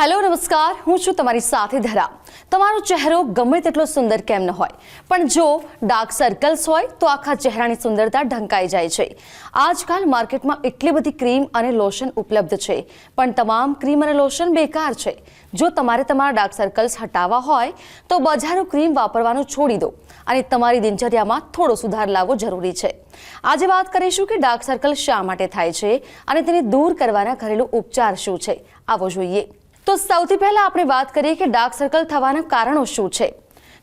Hello, નમસ્કાર. હું છું તમારી સાથે ધરા. તમારો ચહેરો ગમે તેટલો સુંદર કેમ ન હોય. પણ જો ડાર્ક સર્કલ્સ હોય, તો આખા ચહેરાની સુંદરતા ઢંકાઈ જાય છે. આજકાલ માર્કેટમાં એટલી બધી ક્રીમ અને લોશન ઉપલબ્ધ છે. પણ તમામ ક્રીમ અને લોશન બેકાર છે. જો તમારે તમારા ડાર્ક સર્કલ્સ હટાવવા હોય, તો બજારો ક્રીમ વાપરવાનું છોડી દો અને તમારી દિનચર્યામાં થોડો સુધાર લાવવો જરૂરી છે. આજે વાત કરીશું કે ડાર્ક સર્કલ શા માટે થાય છે અને તેને દૂર કરવાના ઘરેલું ઉપચાર શું છે. આવો જોઈએ. તો સૌથી પહેલા આપણે વાત કરીએ કે ડાર્ક સર્કલ થવાના કારણો શું છે?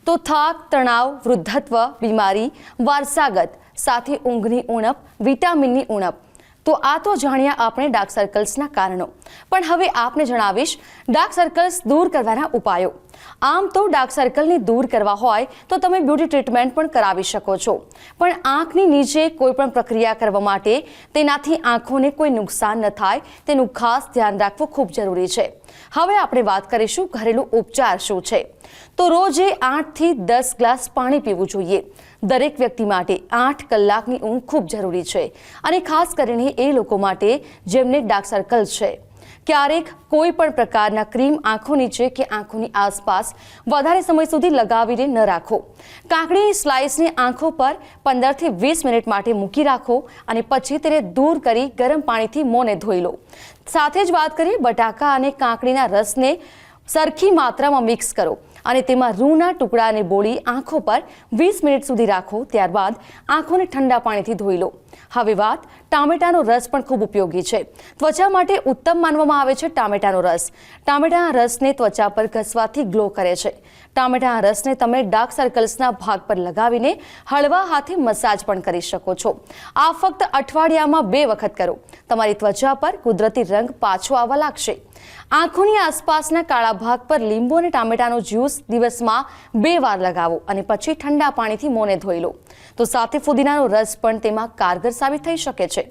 તો થાક, તણાવ, વૃદ્ધત્વ, બીમારી, વારસાગત, સાથે ઊંઘની ઉણપ, વિટામિનની ઉણપ. તો આ તો જાણ્યા આપણે ડાર્ક સર્કલ્સના કારણો. પણ હવે આપને જણાવીશ ડાર્ક સર્કલ્સ દૂર કરવાના ઉપાયો. આમ તો ડાર્ક સર્કલને દૂર કરવા હોય તો તમે બ્યુટી ટ્રીટમેન્ટ પણ કરાવી શકો છો. પણ આંખની નીચે કોઈ પણ પ્રક્રિયા કરવા માટે તેનાથી આંખોને કોઈ નુકસાન ન થાય, તેનું ખાસ ધ્યાન રાખવું ખૂબ જરૂરી છે. હવે આપણે વાત કરીશું ઘરેલું ઉપચાર શું છે. તો રોજે આઠથી દસ ગ્લાસ પાણી પીવું જોઈએ. દરેક વ્યક્તિ માટે આઠ કલાકની ઊંઘ ખૂબ જરૂરી છે. અને ખાસ કરીને એ લોકો માટે જેમને ડાર્ક સર્કલ છે. ક્યારેક કોઈ પણ પ્રકારના ક્રીમ આંખો નીચે કે આંખોની આસપાસ વધારે સમય સુધી લગાવીને ન રાખો. કાકડીની સ્લાઇસને આંખો પર પંદરથી વીસ મિનિટ માટે મૂકી રાખો અને પછી તેને દૂર કરી ગરમ પાણીથી મોંને ધોઈ લો. સાથે જ વાત કરીએ બટાકા અને કાકડીના રસને સરખી માત્રામાં મિક્સ કરો. અને તેમાં રૂના ટુકડાને બોળી આંખો પર વીસ મિનિટ સુધી રાખો, ત્યારબાદ આંખોને ઠંડા પાણીથી ધોઈ લો. હવે વાત ટામેટાનો રસ પણ ખૂબ ઉપયોગી છે. ત્વચા માટે ઉત્તમ માનવામાં આવે છે ટામેટાનો રસ. ટામેટાના રસને ત્વચા પર ઘસવાથી ગ્લો કરે છે. ટામેટાના રસને તમે ડાર્ક સર્કલ્સના ભાગ પર લગાવીને હળવા હાથે મસાજ પણ કરી શકો છો. આ ફક્ત અઠવાડિયામાં બે વખત કરો. તમારી ત્વચા પર કુદરતી રંગ પાછો આવવા લાગશે. આંખોની આસપાસના કાળા ભાગ પર લીંબુ અને ટામેટાનો જ્યુસ દિવસમાં બે વાર લગાવો અને પછી ઠંડા પાણીથી મોને ધોઈ લો. તો સાથે ફુદીનાનો રસ પણ તેમાં કારગર સાબિત થઈ શકે છે.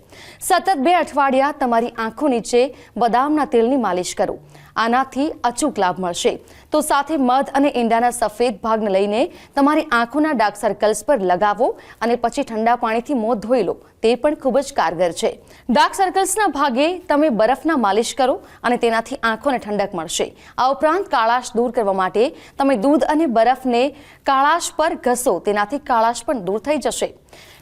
સતત બે અઠવાડિયા તમારી આંખો નીચે બદામના તેલની માલિશ કરો. આનાથી અચૂક લાભ મળશે. તો સાથે મધ અને ઈંડાના સફેદ ભાગને લઈને તમારી આંખોના ડાર્ક સર્કલ્સ પર લગાવો અને પછી ઠંડા પાણીથી મોં ધોઈ લો. તે પણ ખૂબ જ કારગર છે. ડાર્ક સર્કલ્સના ભાગે તમે બરફના માલિશ કરો અને તેનાથી આંખોને ઠંડક મળશે. આ ઉપરાંત કાળાશ દૂર કરવા માટે તમે દૂધ અને બરફને કાળાશ પર ઘસો. તેનાથી કાળાશ પણ દૂર થઈ જશે.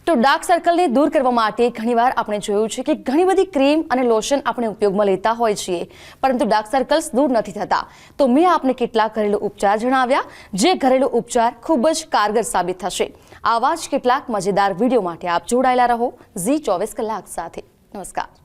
તો ડાર્ક સર્કલને દૂર કરવા માટે ઘણીવાર આપણે જોયું છે કે ઘણી બધી ક્રીમ અને લોશન આપણે ઉપયોગમાં લેતા હોય છીએ, પરંતુ ડાર્ક સર્કલ્સ દૂર નથી થતા. તો મેં આપને કેટલાક ઘરેલું ઉપચાર જણાવ્યા, જે ઘરેલું ઉપચાર ખૂબ જ કારગર સાબિત થશે. આવા જ કેટલાક મજેદાર વીડિયો માટે આપ જોડાયેલા રહો ઝી ચોવીસ કલાક સાથે. નમસ્કાર.